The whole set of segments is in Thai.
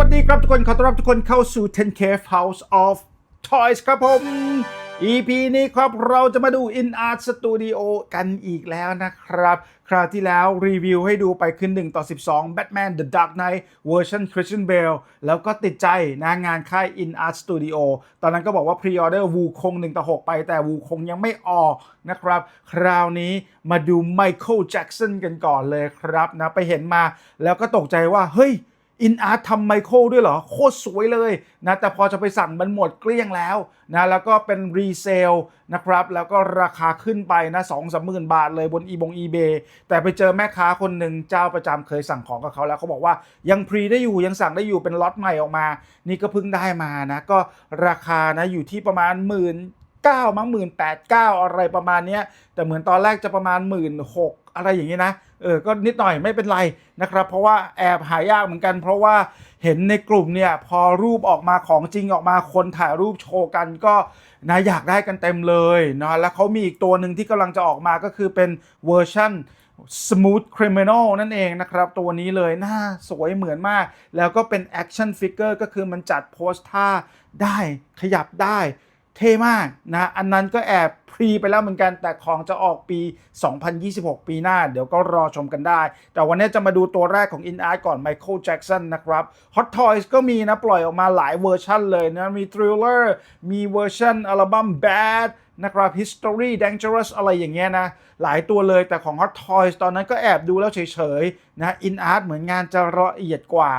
วัสดีครับทุกคน ขอต้อนรับทุกคนเข้าสู่ 10K House of Toys ครับผม EP นี้ครับเราจะมาดู In Art Studio กันอีกแล้วนะครับ คราวที่แล้วรีวิวให้ดูไปคือ1ต่อ 12 Batman The Dark Knight เวอร์ชัน Christian Bale แล้วก็ติดใจนะงานค่าย In Art Studio ตอนนั้นก็บอกว่า Pre-order วูคง 1 ต่อ 6 ไปแต่วูคงยังไม่ออกนะครับ คราวนี้มาดู Michael Jackson กันก่อนเลยครับนะ ไปเห็นมาแล้วก็ตกใจว่า เฮ้ย อินอาร์ตทำไมเคิลด้วยเหรอ โคตรสวยเลยนะแต่พอจะไปสั่งมันหมดเกลี้ยงแล้วนะแล้วก็เป็นรีเซลนะครับ แล้วก็ราคาขึ้นไปนะสองสามหมื่นบาทเลยบนอีบงอีเบแต่ไปเจอแม่ค้าคนหนึ่งเจ้าประจำเคยสั่งของกับเขาแล้วเขาบอกว่ายังพรีได้อยู่ยังสั่งได้อยู่เป็นล็อตใหม่ออกมา นี่ก็เพิ่งได้มานะก็ราคานะอยู่ที่ประมาณหมื่นเก้ามั้งหมื่นแปดเก้าอะไรประมาณเนี้ยแต่เหมือนตอนแรกจะประมาณหมื่นหกอะไรอย่างนี้นะ เออก็นิดหน่อยไม่เป็นไรนะครับ เพราะว่าแอบหายากเหมือนกัน เพราะว่าเห็นในกลุ่มเนี่ยพอรูปออกมาของจริงออกมาคนถ่ายรูปโชว์กันก็นะอยากได้กันเต็มเลยนะแล้วเขามีอีกตัวหนึ่งที่กำลังจะออกมาก็คือเป็นเวอร์ชั่น Smooth Criminal นั่นเองนะครับ ตัวนี้เลยหน้าสวยเหมือนมาก แล้วก็เป็น Action Figure ก็คือมันจัดโพสท่าได้ขยับได้ เท่มากนะอันนั้นก็แอบพรีไปแล้วเหมือนกัน แต่ของจะออกปี 2026 ปีหน้า เดี๋ยวก็รอชมกันได้ แต่วันนี้จะมาดูตัวแรกของ In Art ก่อน Michael Jackson นะครับ Hot Toys ก็มีนะ ปล่อยออกมาหลายเวอร์ชันเลยนะ มี Thriller มีเวอร์ชันอัลบั้ม Bad นะครับ History Dangerous อะไรอย่างเงี้ยนะ หลายตัวเลยแต่ของ Hot Toys ตอนนั้นก็แอบดูแล้วเฉยๆนะ In Art เหมือนงานจะละเอียดกว่า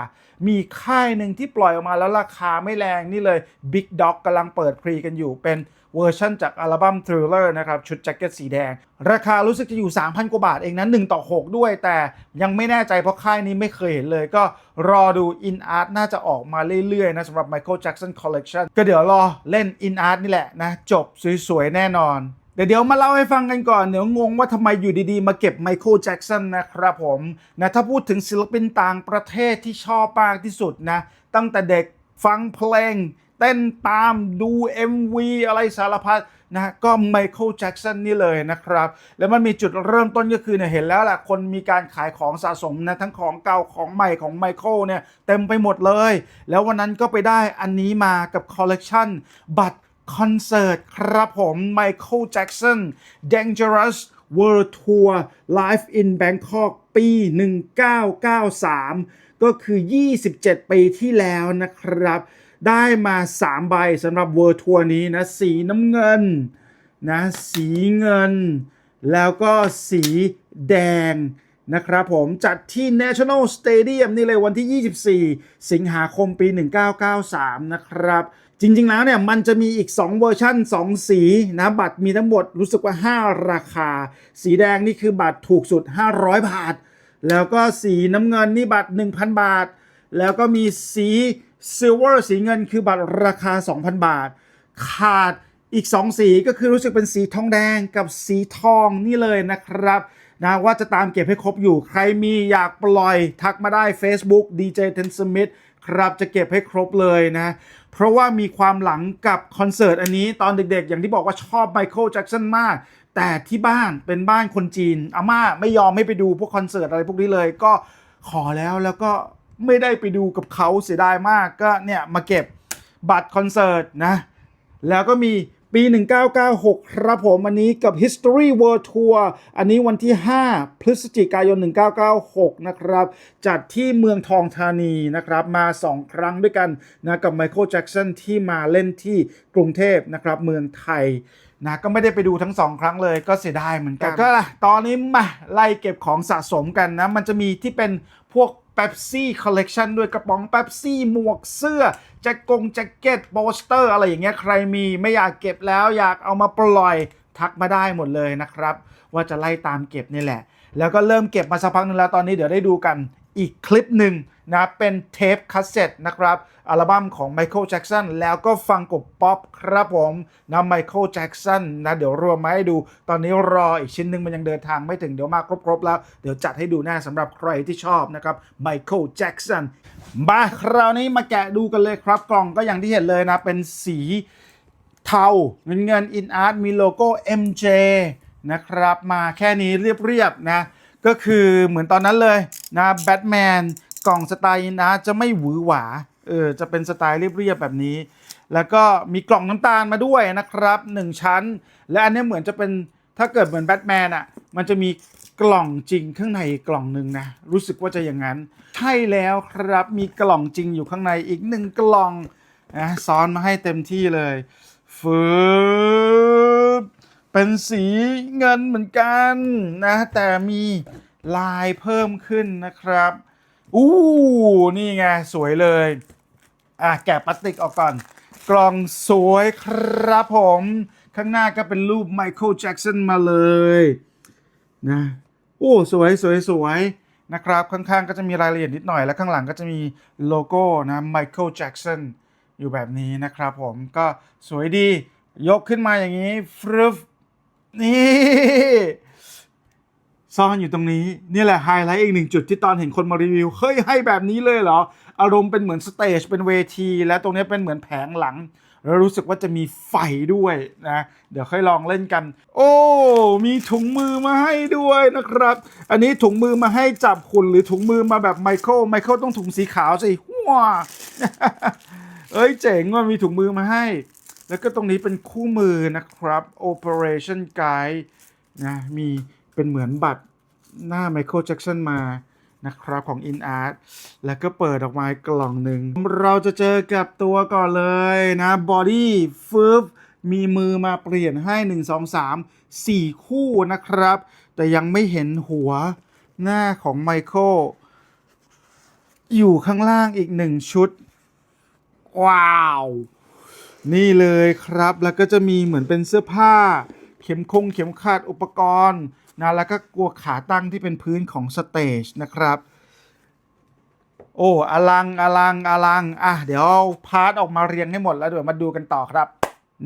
มีค่ายหนึ่งที่ปล่อยออกมาแล้วราคาไม่แรงนี่เลย Big Dog กำลังเปิดพรีกันอยู่เป็น เวอร์ชันจากอัลบั้ม Thriller นะครับชุดแจ็คเก็ตสีแดง ราคารู้สึกจะอยู่ 3,000 กว่าบาทเองนะ1ต่อ 6 ด้วย แต่ยังไม่แน่ใจเพราะค่ายนี้ไม่เคยเห็นเลย ก็รอดู In Art น่าจะออกมาเรื่อยๆนะสำหรับ Michael Jackson Collection ก็เดี๋ยวรอเล่น In Art นี่แหละนะจบสวยๆ แน่นอนเดี๋ยวมาเล่าให้ฟังกันก่อน เดี๋ยวงงว่าทำไมอยู่ดีๆ มาเก็บไมเคิลแจ็กสันนะครับผมนะถ้าพูดถึงศิลปินต่างประเทศที่ชอบมากที่สุดนะ ตั้งแต่เด็กฟังเพลง เต้นตามดู MV อะไรสารพัดนะก็ไมเคิลแจ็กสันนี่เลยนะครับ แล้วมันมีจุดเริ่มต้นก็คือเนี่ยเห็นแล้วแหละคนมีการขายของสะสมนะ ทั้งของเก่าของใหม่ของไมเคิลเนี่ย เต็มไปหมดเลย แล้ววันนั้นก็ไปได้อันนี้มากับคอลเลกชันบัตรคอนเสิร์ตครับผม Michael Jackson Dangerous World Tour Live in Bangkok ปี 1993 ก็คือ 27 ปีที่แล้วนะครับ ได้มา 3 ใบสำหรับ World Tour นี้นะ สีน้ำเงินนะสีเงิน แล้วก็สีแดงนะครับผมจัดที่ National Stadium นี่เลยวันที่ 24 สิงหาคมปี 1993 นะครับ จริง ๆ แล้วเนี่ยมันจะมีอีก 2 เวอร์ชัน2 สีนะบัตรมีทั้งหมดรู้สึกว่า 5 ราคา สีแดงนี่คือบัตรถูกสุด 500 บาท แล้วก็สีน้ำเงินนี่บัตร 1,000 บาท แล้วก็มีสี ซิลเวอร์สีเงินคือบัตรราคา 2,000 บาท ขาดอีก 2 สีก็คือรู้สึกเป็นสีทองแดงกับสีทองนี่เลยนะครับนะว่าจะตามเก็บให้ครบอยู่ใครมีอยากปล่อยทักมาได้ Facebook DJ Ten Smith ครับจะเก็บให้ครบเลยนะ เพราะว่ามีความหลังกับคอนเสิร์ตอันนี้ตอนเด็กๆ อย่างที่บอกว่าชอบไมเคิลแจ็ k สันมาก แต่ที่บ้านเป็นบ้านคนจีนอาม่าไม่ยอมไม่ไปดูพวกคอนเสิร์ตอะไรพวกนี้เลย ก็ขอแล้วแล้วก็ ไม่ได้ไปดูกับเขาเสียดายมากก็เนี่ยมาเก็บบัตรคอนเสิร์ตนะ แล้วก็มีปี 1996 ครับผม อันนี้กับ History World Tour อันนี้วันที่ 5 พฤศจิกายน 1996 นะครับ จัดที่เมืองทองธานีนะครับ มา 2 ครั้งด้วยกันนะกับ Michael Jackson ที่มาเล่นที่กรุงเทพนะครับ เมืองไทยนะก็ไม่ได้ไปดูทั้งสองครั้งเลยก็เสียดายเหมือนกัน ก็ล่ะตอนนี้มาไล่เก็บของสะสมกันนะ มันจะมีที่เป็นพวก เ e ปซี่คอลเลกชันด้วยกระป๋องเ e ปซี่หมวกเสื้อแจ็คกงแจ็คเก็ตโปสเตอร์อะไรอย่างเงี้ยใครมีไม่อยากเก็บแล้วอยากเอามาปล่อยทักมาได้หมดเลยนะครับ ว่าจะไล่ตามเก็บนี่แหละ แล้วก็เริ่มเก็บมาสักพักหนึงแล้วตอนนี้เดี๋ยวได้ดูกัน อีกคลิปหนึ่งนะเป็นเทปคาสเซ็ตนะครับอัลบั้มของ Michael Jackson แล้วก็ฟังกบป๊อปครับผมนะ Michael Jackson นะเดี๋ยวรวมมาให้ดู ตอนนี้รออีกชิ้นหนึ่งมันยังเดินทางไม่ถึงเดี๋ยวมาครบ ๆ แล้ว เดี๋ยวจัดให้ดูแน่สำหรับใครที่ชอบนะครับ Michael Jackson มาคราวนี้มาแกะดูกันเลยครับ กล่องก็อย่างที่เห็นเลยนะ เป็นสีเทาเงินเงินอินอาร์ตมีโลโก้ MJ นะครับมาแค่นี้เรียบๆนะ ก็คือเหมือนตอนนั้นเลยนะแบทแมนกล่องสไตล์นะจะไม่หวือหวาเออจะเป็นสไตล์เรียบๆแบบนี้ แล้วก็มีกล่องน้ำตาลมาด้วยนะครับหนึ่งชั้น และอันนี้เหมือนจะเป็นถ้าเกิดเหมือนแบทแมนอะมันจะมีกล่องจริงข้างในอีกกล่องหนึ่งนะ รู้สึกว่าจะอย่างนั้น ใช่แล้วครับมีกล่องจริงอยู่ข้างในอีกหนึ่งกล่องนะซ้อนมาให้เต็มที่เลยฟืบ เป็นสีเงินเหมือนกันนะ แต่มีลายเพิ่มขึ้นนะครับอู้นี่ไง สวยเลย อะ แกะพลาสติกออกก่อน กล่องสวยครับผม ข้างหน้าก็เป็นรูปไมเคิลแจ็กสันมาเลยนะโอ้สวยสวยสวยนะครับ ข้างๆ ก็จะมีรายละเอียดนิดหน่อย และข้างหลังก็จะมีโลโก้นะไมเคิลแจ็กสันอยู่แบบนี้นะครับผมก็สวยดี ยกขึ้นมาอย่างนี้ฟรึบ นี่ ซ่อนอยู่ตรงนี้ นี่แหละไฮไลท์อีกหนึ่งจุดที่ตอนเห็นคนมารีวิว เฮ้ย ให้แบบนี้เลยเหรอ อารมณ์เป็นเหมือนสเตจเป็นเวที และตรงนี้เป็นเหมือนแผงหลัง แล้วรู้สึกว่าจะมีไฟด้วยนะ เดี๋ยวค่อยลองเล่นกัน โอ้ มีถุงมือมาให้ด้วยนะครับ อันนี้ถุงมือมาให้จับคุณหรือถุงมือมาแบบไมเคิลไมเคิลต้องถุงสีขาวสิว้าเอ้ยเจ๋งว่ามีถุงมือมาให้ แล้วก็ตรงนี้เป็นคู่มือนะครับ Operation Guide นะมีเป็นเหมือนบัตรหน้าไมเคิลแจ็กสันมานะครับของ InArt แล้วก็เปิดออกมากล่องหนึ่ง เราจะเจอกับตัวก่อนเลยนะ Body ฟึบมีมือมาเปลี่ยนให้ 1 2 3 4 คู่นะครับ แต่ยังไม่เห็นหัวหน้าของไมเคิลอยู่ข้างล่างอีกหนึ่งชุด ว้าว นี่เลยครับแล้วก็จะมีเหมือนเป็นเสื้อผ้า เข็มคงเข็มขัดอุปกรณ์นะแล้วก็กลัวขาตั้งที่เป็นพื้นของสเตจนะครับโอ้อลังอลังอลังอะเดี๋ยวพาร์ทออกมาเรียงให้หมดแล้วเดี๋ยวมาดูกันต่อครับ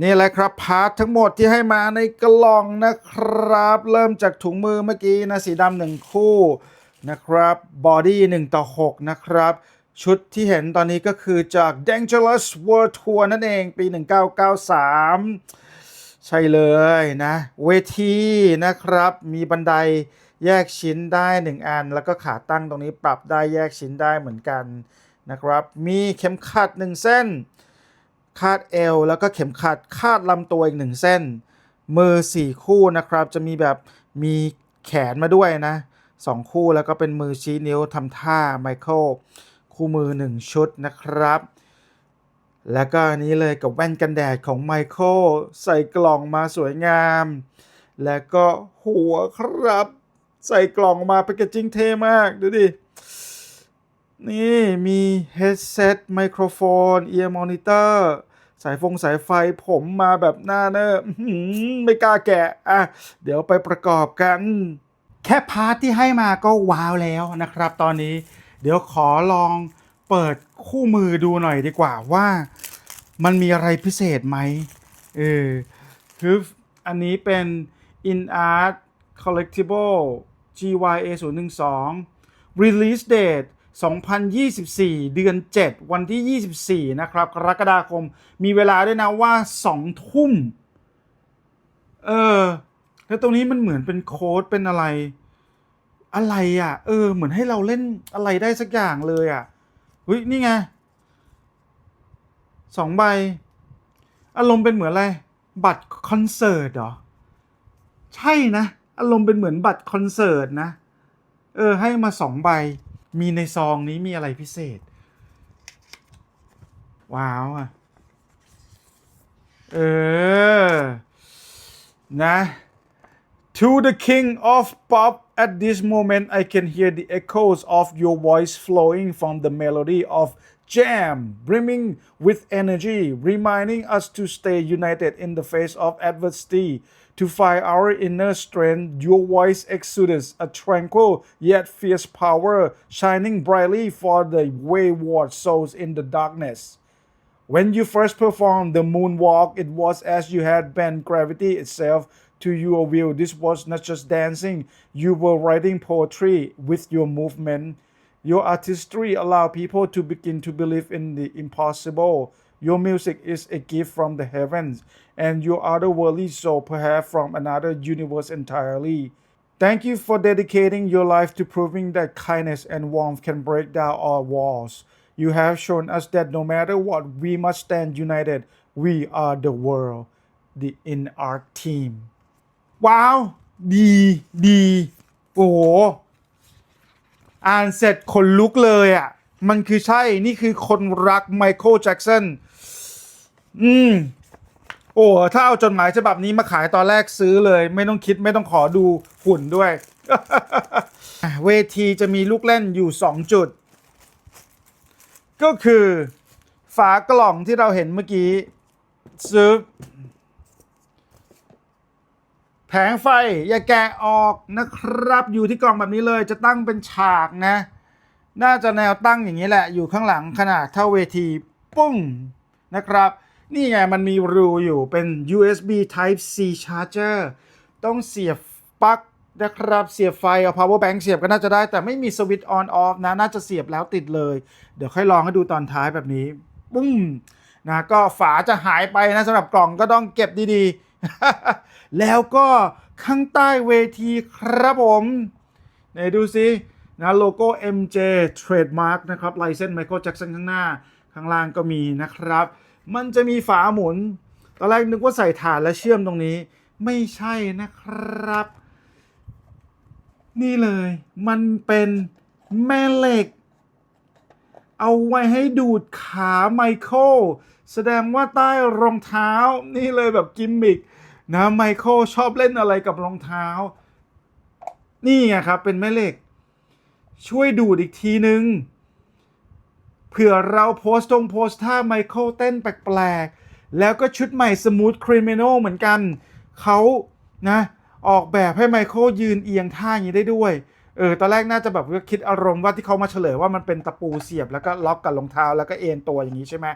นี่แหละครับพาร์ททั้งหมดที่ให้มาในกล่องนะครับ เริ่มจากถุงมือเมื่อกี้นะสีดำหนึ่งคู่นะครับบอดี้1ต่อ6นะครับ ชุดที่เห็นตอนนี้ก็คือจาก Dangerous World Tour นั่นเองปี 1993 ใช่เลยนะ เวทีนะครับ มีบันไดแยกชิ้นได้ 1 อัน แล้วก็ขาตั้งตรงนี้ปรับได้แยกชิ้นได้เหมือนกันนะครับ มีเข็มขัด 1 เส้น คาดเอวแล้วก็เข็มขัดคาดลำตัวอีก 1 เส้น มือ 4 คู่นะครับ จะมีแบบมีแขนมาด้วยนะสองคู่แล้วก็เป็นมือชี้นิ้วทำท่าไมเคิล คู่มือ 1 ชุดนะครับ แล้วก็อันนี้เลยกับแว่นกันแดดของไมเคิลใส่กล่องมาสวยงาม แล้วก็หัวครับ ใส่กล่องมาแพคเกจิ้งเท่มาก ดูดิ นี่มี headset ไมโครโฟน ear monitor สายฟงสายไฟผมมาแบบหน้าเนอร์อื้อหือไม่กล้าแกะอะเดี๋ยวไปประกอบกัน แค่พาร์ทที่ให้มาก็ว้าวแล้วนะครับ ตอนนี้ เดี๋ยวขอลองเปิดคู่มือดูหน่อยดีกว่าว่ามันมีอะไรพิเศษไหมเออคืออันนี้เป็น InArt Collectible GYA 0 1 2 Release Date 2024 เดือน 7 วันที่ 24 นะครับ กรกฎาคม มีเวลาด้วยนะว่า2ทุ่ม เออ แล้วตรงนี้มันเหมือนเป็นโค้ดเป็นอะไร อะไรอะ เออ เหมือนให้เราเล่นอะไรได้สักอย่างเลยอะเฮ้ยนี่ไงสองใบ อารมณ์เป็นเหมือนอะไร บัตรคอนเสิร์ตเหรอ ใช่นะ อารมณ์เป็นเหมือนบัตรคอนเสิร์ตนะ เออ ให้มาสองใบ มีในซองนี้มีอะไรพิเศษ ว้าวอะ เออ นะ To the king of pop at this moment I can hear the echoes of your voice flowing from the melody of jam brimming with energy reminding us to stay united in the face of adversity to find our inner strength. Your voice exudes a tranquil yet fierce power shining brightly for the wayward souls in the darkness. When you first performed the moonwalk, it was as you had bent gravity itself to your will. This was not just dancing, you were writing poetry with your movement. Your artistry allowed people to begin to believe in the impossible. Your music is a gift from the heavens, and your otherworldly soul, perhaps from another universe entirely. Thank you for dedicating your life to proving that kindness and warmth can break down all walls. You have shown us that no matter what, we must stand united. We are the world, the in our team. ว้าว ดีดี โอ้โห อ่านเสร็จขนลุกเลยอะ มันคือใช่ นี่คือคนรักไมเคิลแจ็กสัน อืม โอ้ ถ้าเอาจดหมายฉบับนี้มาขายตอนแรกซื้อเลย ไม่ต้องคิดไม่ต้องขอดูหุ่นด้วย เวทีจะมีลูกเล่นอยู่2จุด ก็คือ ฝากล่องที่เราเห็นเมื่อกี้ซื้อ แผงไฟอย่าแกะออกนะครับ อยู่ที่กล่องแบบนี้เลยจะตั้งเป็นฉากนะ น่าจะแนวตั้งอย่างนี้แหละ อยู่ข้างหลังขนาดเท่าเวทีปุ้งนะครับ นี่ไงมันมีรูอยู่เป็น USB Type C charger ต้องเสียบปลั๊กนะครับเสียบไฟเอา power bank เสียบก็น่าจะได้ แต่ไม่มีสวิตช์ on off นะ น่าจะเสียบแล้วติดเลย เดี๋ยวค่อยลองให้ดูตอนท้ายแบบนี้ ปุ้มนะก็ฝาจะหายไปนะสำหรับกล่องก็ต้องเก็บดีๆ แล้วก็ข้างใต้เวทีครับผมไหนดูซินะโลโก้ MJ Trademark นะครับลายเส้น Michael Jackson ข้างหน้า ข้างล่างก็มีนะครับ มันจะมีฝาหมุน ตอนแรกนึกว่าใส่ถานและเชื่อมตรงนี้ ไม่ใช่นะครับ นี่เลย มันเป็นแม่เหล็ก เอาไว้ให้ดูดขาไมเคิลแสดงว่าใต้รองเท้า นี่เลยแบบกิมมิก นะไมเคิลชอบเล่นอะไรกับรองเท้า นี่ไงครับ เป็นแม่เหล็ก ช่วยดูดอีกทีนึงเผื่อเราโพสต์ตรงโพสต์ท่าไมเคิลเต้นแปลกๆ แล้วก็ชุดใหม่สมูทคริมิน a ลเหมือนกัน เขานะ ออกแบบให้ไมเคิลยืนเอียงท่าอย่างนี้ได้ด้วย เออ ตอนแรกน่าจะแบบว่าคิดอารมณ์ว่าที่เขามาเฉลยว่ามันเป็นตะปูเสียบแล้วก็ล็อกกับรองเท้าแล้วก็เอ็นตัวอย่างนี้ใช่ไหม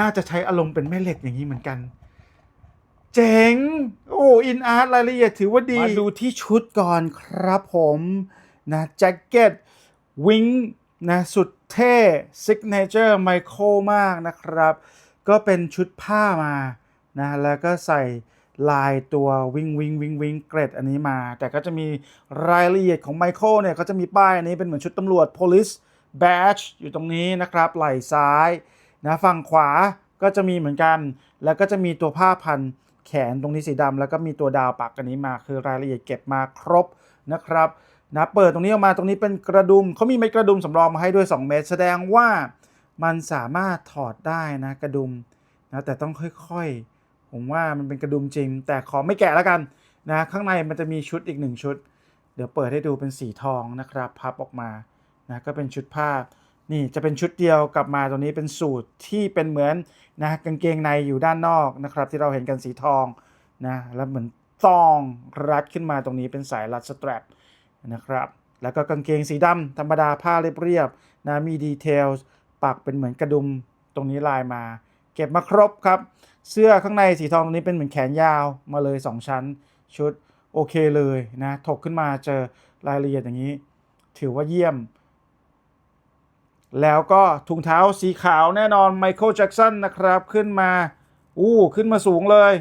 น่าจะใช้อารมณ์เป็นแม่เหล็กอย่างนี้เหมือนกัน เจ๋ง โอ้อินอาร์ตรายละเอียดถือว่าดี มาดูที่ชุดก่อนครับผมนะแจ็คเก็ตวิงนะสุดเท่ซิกเนเจอร์ไมเคิลมากนะครับ ก็เป็นชุดผ้ามานะแล้วก็ใส่ลายตัววิงวิงวิงวิงเกรดอันนี้มา แต่ก็จะมีรายละเอียดของไมเคิลเนี่ยเขาจะมีป้ายอันนี้เป็นเหมือนชุดตำรวจ police badge อยู่ตรงนี้นะครับ ไหล่ซ้ายนะฝั่งขวาก็จะมีเหมือนกัน แล้วก็จะมีตัวผ้าพัน แขนตรงนี้สีดำแล้วก็มีตัวดาวปักอันนี้มาคือรายละเอียดเก็บมาครบนะครับนะเปิดตรงนี้ออกมาตรงนี้เป็นกระดุมเขามีเม็ดกระดุมสำรองมาให้ด้วย 2 เม็ดแสดงว่ามันสามารถถอดได้นะกระดุมนะแต่ต้องค่อยๆ ผมว่ามันเป็นกระดุมจริง แต่ขอไม่แกะแล้วกันนะข้างในมันจะมีชุดอีกหนึ่งชุด เดี๋ยวเปิดให้ดูเป็นสีทองนะครับ พับออกมานะก็เป็นชุดผ้า นี่จะเป็นชุดเดียวกลับมาตรงนี้เป็นสูตรที่เป็นเหมือนนะกางเกงในอยู่ด้านนอกนะครับ ที่เราเห็นกันสีทองนะแล้วเหมือนซองรัดขึ้นมาตรงนี้เป็นสายรัดสแตรปนะครับแล้วก็กางเกงสีดำธรรมดาผ้าเรียบๆนะมีดีเทลปักเป็นเหมือนกระดุมตรงนี้ลายมา เก็บมาครบครับ เสื้อข้างในสีทองตรงนี้เป็นเหมือนแขนยาวมาเลย 2 ชั้นชุดโอเคเลยนะถกขึ้นมาเจอรายละเอียดอย่างนี้ ถือว่าเยี่ยม แล้วก็ถุงเท้าสีขาวแน่นอนไมเคิลแจ็กสันนะครับขึ้นมาอู้ขึ้นมาสูงเลย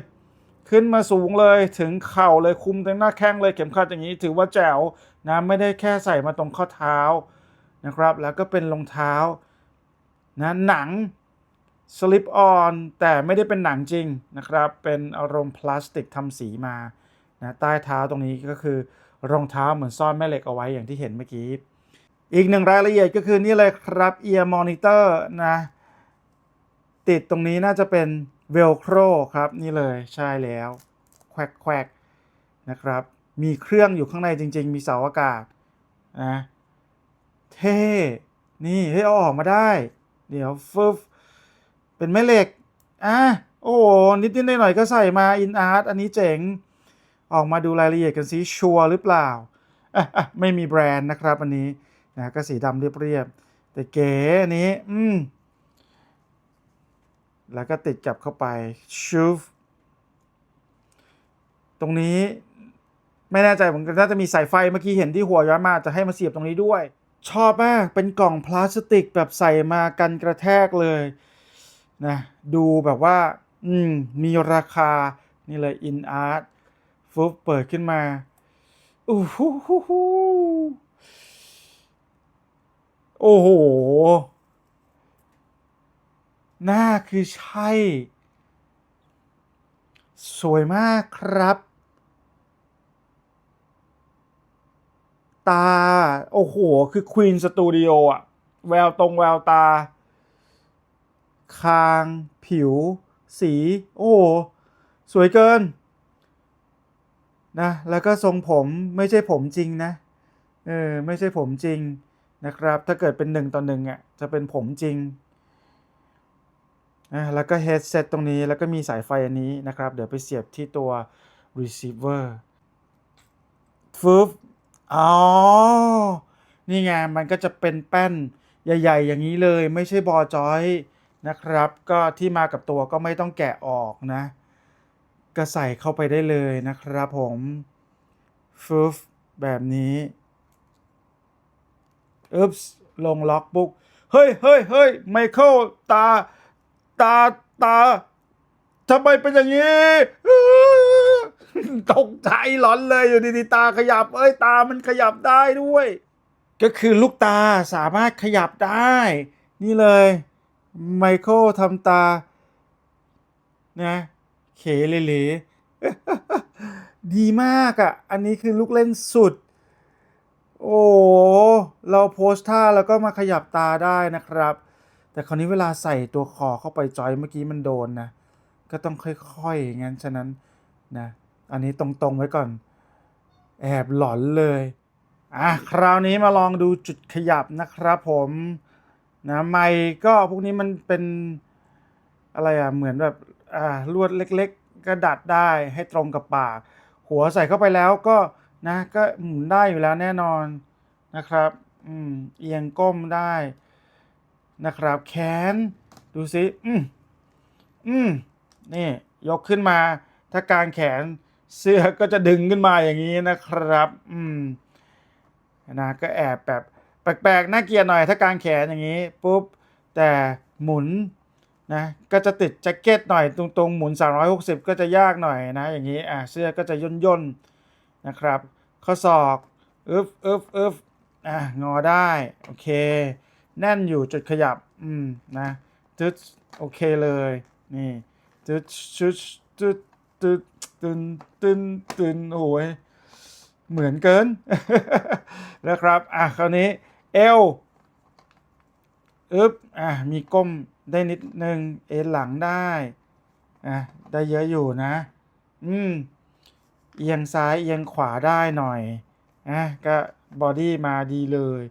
ขึ้นมาสูงเลยถึงเข่าเลยคุมเต็มหน้าแข้งเลยเข็มขัดอย่างนี้ถือว่าแจ๋วนะไม่ได้แค่ใส่มาตรงข้อเท้านะครับ แล้วก็เป็นรองเท้านะหนังสลิปออนแต่ไม่ได้เป็นหนังจริงนะครับ เป็นอารมณ์พลาสติกทำสีมานะใต้เท้าตรงนี้ก็คือรองเท้าเหมือนซ่อนแม่เหล็กเอาไว้อย่างที่เห็นเมื่อกี้ อีกหนึ่งรายละเอียดก็คือนี่เลยครับ ear monitor นะ ติดตรงนี้น่าจะเป็น velcro ครับ นี่เลยใช่แล้ว แควกแควกนะครับ มีเครื่องอยู่ข้างในจริง ๆ มีเสาอากาศนะเท่นี่ให้ยเอาออกมาได้ เดี๋ยวฟึบเป็นแม่เหล็กอะโอ้โหนิดนิดหน่อยๆก็ใส่มา in art อันนี้เจ๋ง ออกมาดูรายละเอียดกันซิชัวร์หรือเปล่าอะไม่มีแบรนด์นะครับอันนี้ นะก็สีดำเรียบๆแต่เก๋นี้ อืม แล้วก็ติดกับเข้าไปชูฟตรงนี้ไม่แน่ใจผมน่าจะมีสายไฟเมื่อกี้เห็นที่หัวย้อนมาจะให้มาเสียบตรงนี้ด้วย ชอบมากเป็นกล่องพลาสติกแบบใส่มากันกระแทกเลยนะดูแบบว่า อืม มีราคา นี่เลย in art ฟุบเปิดขึ้นมาโอ้โห โอ้โห หน้าคือใช่ สวยมากครับ ตา โอ้โห คือควีนสตูดิโออะแววตรงแววตา คาง ผิว สี โอ้สวยเกิน นะ แล้วก็ทรงผมไม่ใช่ผมจริงนะ เออ ไม่ใช่ผมจริง นะครับ ถ้าเกิดเป็นหนึ่งต่อหนึ่งอะจะเป็นผมจริงนะแล้วก็ headset ตรงนี้แล้วก็มีสายไฟอันนี้นะครับ เดี๋ยวไปเสียบที่ตัว receiver ฟึบอ๋อ นี่ไง มันก็จะเป็นแป้นใหญ่ ๆ อย่างนี้เลย ไม่ใช่บอจอยนะครับ ก็ที่มากับตัวก็ไม่ต้องแกะออกนะ ก็ใส่เข้าไปได้เลยนะครับผมฟึบแบบนี้ อึ๊บลงล็อกบุ๊กเฮ้ยเฮ้ยเฮ้ยไมเคิลตา ตาตาทำไมเป็นอย่างนี้ตกใจหลอนเลยอยู่ดีๆตาขยับ เอ้ยตามันขยับได้ด้วย ก็คือลูกตาสามารถขยับได้ นี่เลยไมเคิลทำตา นะเขเลเลดีมากอะ่ะ อันนี้คือลูกเล่นสุด เราโพสท่าแล้วก็มาขยับตาได้นะครับ แต่คราวนี้เวลาใส่ตัวคอเข้าไปจอยเมื่อกี้มันโดนนะ ก็ต้องค่อยๆองั้นฉะนั้นนะอันนี้ตรงๆไว้ก่อน แอบหลอนเลยอะคราวนี้มาลองดูจุดขยับนะครับผมนะไมค์ก็พวกนี้มันเป็นอะไรอะเหมือนแบบอ่าลวดเล็กๆก็ดัดได้ให้ตรงกับปาก หัวใส่เข้าไปแล้วก็นะก็หมุนได้อยู่แล้วแน่นอนนะครับ อืมเอียงก้มได้นะครับ แขน ดูสิอืมอืมนี่ยกขึ้นมา ถ้ากางแขนเสื้อก็จะดึงขึ้นมาอย่างนี้นะครับ อืมนะก็แอบแบบแปลกๆน่าเกลียดหน่อยถ้ากางแขนอย่างนี้ปุ๊บแต่หมุนนะก็จะติดแจ็คเก็ตหน่อยตรงๆหมุน 360 ก็จะยากหน่อยนะ อย่างนี้อะเสื้อก็จะย่นย่นๆนะครับ ข้อศอกอึบอึบอึบ อะงอได้ โอเค แน่นอยู่จุดขยับ อืม นะจึ๊ดโอเคเลย นี่จึ๊ดชุดจึ๊ดตึ๊ดตึนตึนตึนโอ้ยเหมือนเกินนะครับ อะ คราวนี้ เอวอึบอะ มีก้มได้นิดนึง เอ็นหลังได้ อะ ได้เยอะอยู่นะ อืม เอียงซ้ายเอียงขวาได้หน่อย อะ ก็ บอดี้มาดีเลย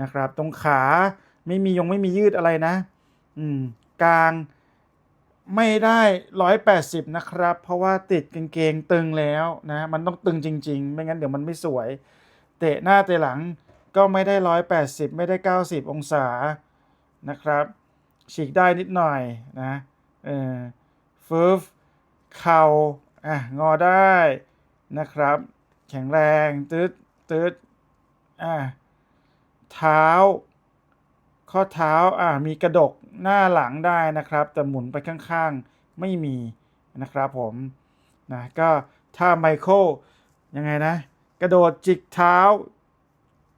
นะครับ ตรงขาไม่มียงไม่มียืดอะไรนะ อืมกลางไม่ได้ร้อยแปดสิบนะครับ เพราะว่าติดกางเกงตึงแล้วนะ มันต้องตึงจริง ๆ ไม่งั้นเดี๋ยวมันไม่สวย เตะหน้าเตะหลังก็ไม่ได้ร้อยแปดสิบไม่ได้เก้าสิบองศานะครับ ฉีกได้นิดหน่อยนะเออฟืฟเข่าอะงอได้นะครับ แข็งแรงตืดตืด อะเท้า ข้อเท้าอ่ามีกระดกหน้าหลังได้นะครับ แต่หมุนไปข้างๆไม่มีนะครับผมนะก็ถ้าไมเคิลยังไงนะ กระโดดจิกเท้า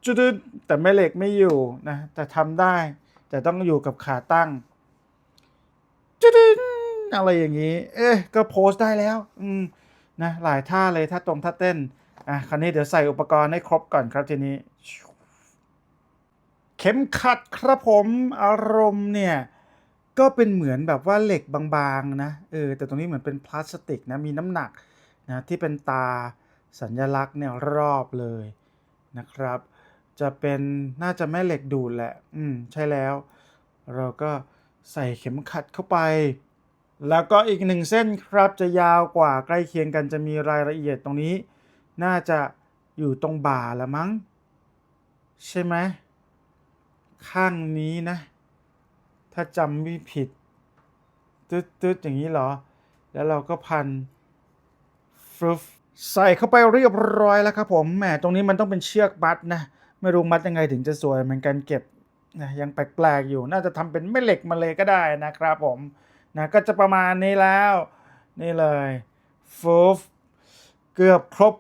จุดๆแต่แม่เหล็กไม่อยู่นะแต่ทำได้ แต่ต้องอยู่กับขาตั้งจุดๆอะไรอย่างนี้ เอ๊ะก็โพสต์ได้แล้ว อืมนะหลายท่าเลยท่าตรงท่าเต้น อะ คราวนี้เดี๋ยวใส่อุปกรณ์ให้ครบก่อนครับทีนี้ เข็มขัดครับผมอารมณ์เนี่ย ก็เป็นเหมือนแบบว่าเหล็กบางๆนะเออแต่ตรงนี้เหมือนเป็นพลาสติกนะมีน้ำหนักนะที่เป็นตาสัญลักษณ์เนี่ยรอบเลยนะครับ จะเป็นน่าจะแม่เหล็กดูดแหละ อืมใช่แล้ว เราก็ใส่เข็มขัดเข้าไป แล้วก็อีกหนึ่งเส้นครับจะยาวกว่าใกล้เคียงกันจะมีรายละเอียดตรงนี้ น่าจะอยู่ตรงบ่าละมั้ง ใช่ไหม ข้างนี้นะ ถ้าจำไม่ผิดตึ๊ดตึ๊ดอย่างนี้เหรอ แล้วเราก็พันฟรุฟใส่เข้าไปเรียบร้อยแล้วครับผมแหมตรงนี้มันต้องเป็นเชือกมัดนะ ไม่รู้มัดยังไงถึงจะสวยเหมือนกันเก็บนะยังแปลกๆอยู่น่าจะทำเป็นแม่เหล็กมาเลยก็ได้นะครับผมนะก็จะประมาณนี้แล้ว นี่เลยฟรุฟเกือบครบ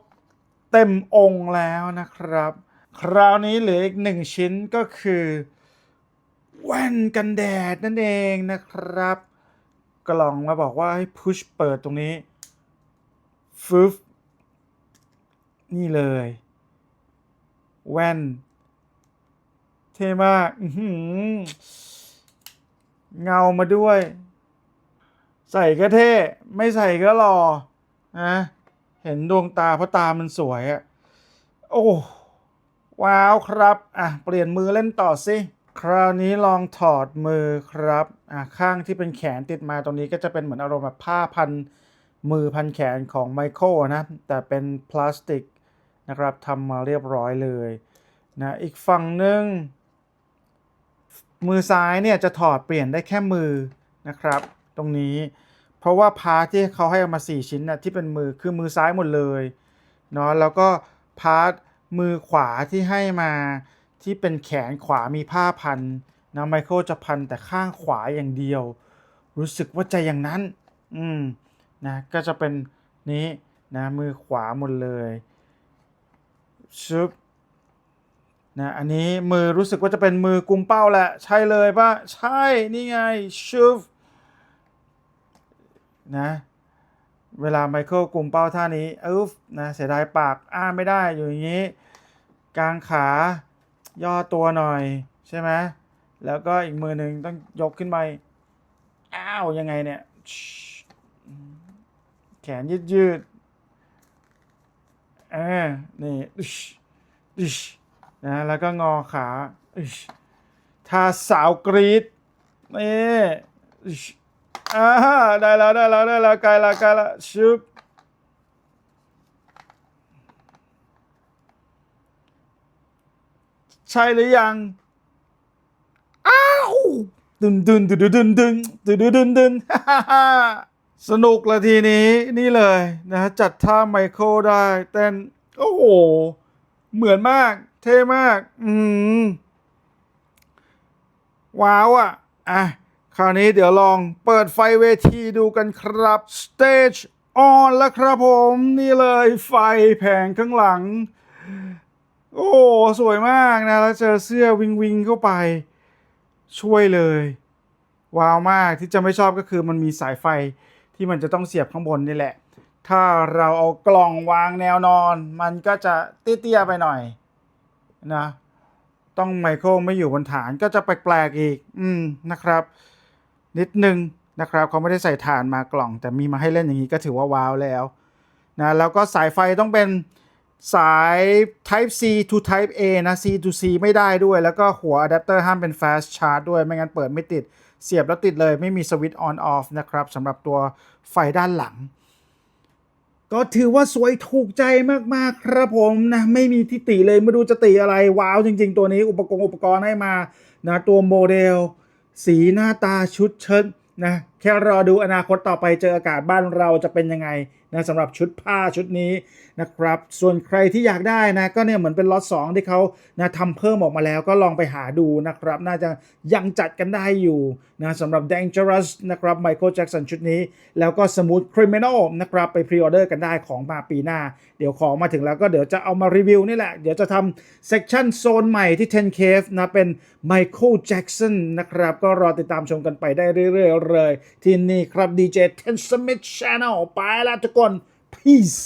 เต็มองค์แล้วนะครับ คราวนี้เหลืออีกหนึ่งชิ้นก็คือ แว่นกันแดดนั่นเองนะครับ กล่องมาบอกว่าให้พุชเปิดตรงนี้ฟึบนี่เลย แว่น เท่มากเงามาด้วย ใส่ก็เท่ ไม่ใส่ก็หล่อนะเห็นดวงตาเพราะตามันสวยอะโอ้ว้าวครับ อะ เปลี่ยนมือเล่นต่อสิ คราวนี้ลองถอดมือครับอะข้างที่เป็นแขนติดมาตรงนี้ก็จะเป็นเหมือนอารมณ์แบบผ้าพันมือพันแขนของไมเคิลนะ แต่เป็นพลาสติกนะครับทำมาเรียบร้อยเลยนะอีกฝั่งหนึ่งมือซ้ายเนี่ยจะถอดเปลี่ยนได้แค่มือนะครับ ตรงนี้ เพราะว่าพาร์ทที่เขาให้เอามา 4 ชิ้นนะที่เป็นมือคือมือซ้ายหมดเลยเนาะแล้วก็พาร์ทมือขวาที่ให้มา ที่เป็นแขนขวามีผ้าพันนะไมเคิลจะพันแต่ข้างขวาอย่างเดียว รู้สึกว่าจะอย่างนั้น อืมนะก็จะเป็นนี้นะมือขวาหมดเลยชึบนะอันนี้มือรู้สึกว่าจะเป็นมือกุมเป้าแหละ ใช่เลยป่ะ ใช่นี่ไงชูฟนะเวลาไมเคิลกุมเป้าท่านี้เอฟนะเสียดายปากอ้าไม่ได้อยู่อย่างนี้ กลางขา ย่อตัวหน่อย ใช่ไหมแล้วก็อีกมือหนึ่งต้องยกขึ้นไป อ้าวยังไงเนี่ย แขนยืดยืดเออนี่อึชอึชนะแล้วก็งอขาอิ๊ชท่าสาวกรีดนี่อึชอ่าได้แล้วได้แล้วได้แล้วใกลละใกลละชุบ ใช่หรือยัง อ้าวดึนดึนดึนดึนดึนดึนดึนดึนดึนฮ่าฮ่าฮ่าสนุกละทีนี้นี่เลยนะจัดท่าไมเคิลได้เต้นโอ้โห เหมือนมาก เท่มาก อืมว้าวอะ อะ คราวนี้เดี๋ยวลองเปิดไฟเวทีดูกันครับ Stage on แล้วครับผม นี่เลยไฟแผงข้างหลัง โอ้ สวยมากนะ แล้วเจอเสื้อวิงวิงเข้าไป ช่วยเลย ว้าวมากที่จะไม่ชอบก็คือมันมีสายไฟที่มันจะต้องเสียบข้างบนนี่แหละ ถ้าเราเอากล่องวางแนวนอน มันก็จะเตี้ยๆไปหน่อยนะ ต้องไมเคิลไม่อยู่บนฐานก็จะแปลกๆอีก อืมนะครับ นิดนึงนะครับเขาไม่ได้ใส่ฐานมากล่อง แต่มีมาให้เล่นอย่างนี้ก็ถือว่าว้าวแล้วนะแล้วก็สายไฟต้องเป็น สาย Type C to Type A นะ C to C ไม่ได้ด้วย แล้วก็หัวอะแดปเตอร์ห้ามเป็น Fast Charge ด้วย ไม่งั้นเปิดไม่ติด เสียบแล้วติดเลย ไม่มีสวิตช์ on off นะครับสำหรับตัวไฟด้านหลัง ก็ถือว่าสวยถูกใจมาก ๆ ครับผมนะ ไม่มีที่ติเลย ไม่รู้จะติอะไร ว้าวจริง ๆ ตัวนี้อุปกรณ์อุปกรณ์ให้มานะตัวโมเดล สีหน้าตาชุดเชิ้ตนะ ค่รอดูอนาคตต่อไปเจออากาศบ้านเราจะเป็นยังไงนะสำหรับชุดผ้าชุดนี้นะครับ ส่วนใครที่อยากได้นะก็เนี่ยเหมือนเป็นล็อต2ที่เขานะทำเพิ่มออกมาแล้วก็ลองไปหาดูนะครับ น่าจะยังจัดกันได้อยู่นะสำหรับ Dangerous นะครับ Michael Jackson ชุดนี้ แล้วก็ Smooth Criminal นะครับไปพรีออเดอร์กันได้ของมาปีหน้า เดี๋ยวของมาถึงแล้วก็เดี๋ยวจะเอามารีวิวนี่แหละ เดี๋ยวจะทำเซ c ชันโซนใหม่ที่ 10 Cave นะเป็น Michael Jackson นะครับก็รอติดตามชมกันไปได้เรื่อยๆเลยที่นี่ครับ DJ Ten Smith Channel ไปแล้วทุกคน peace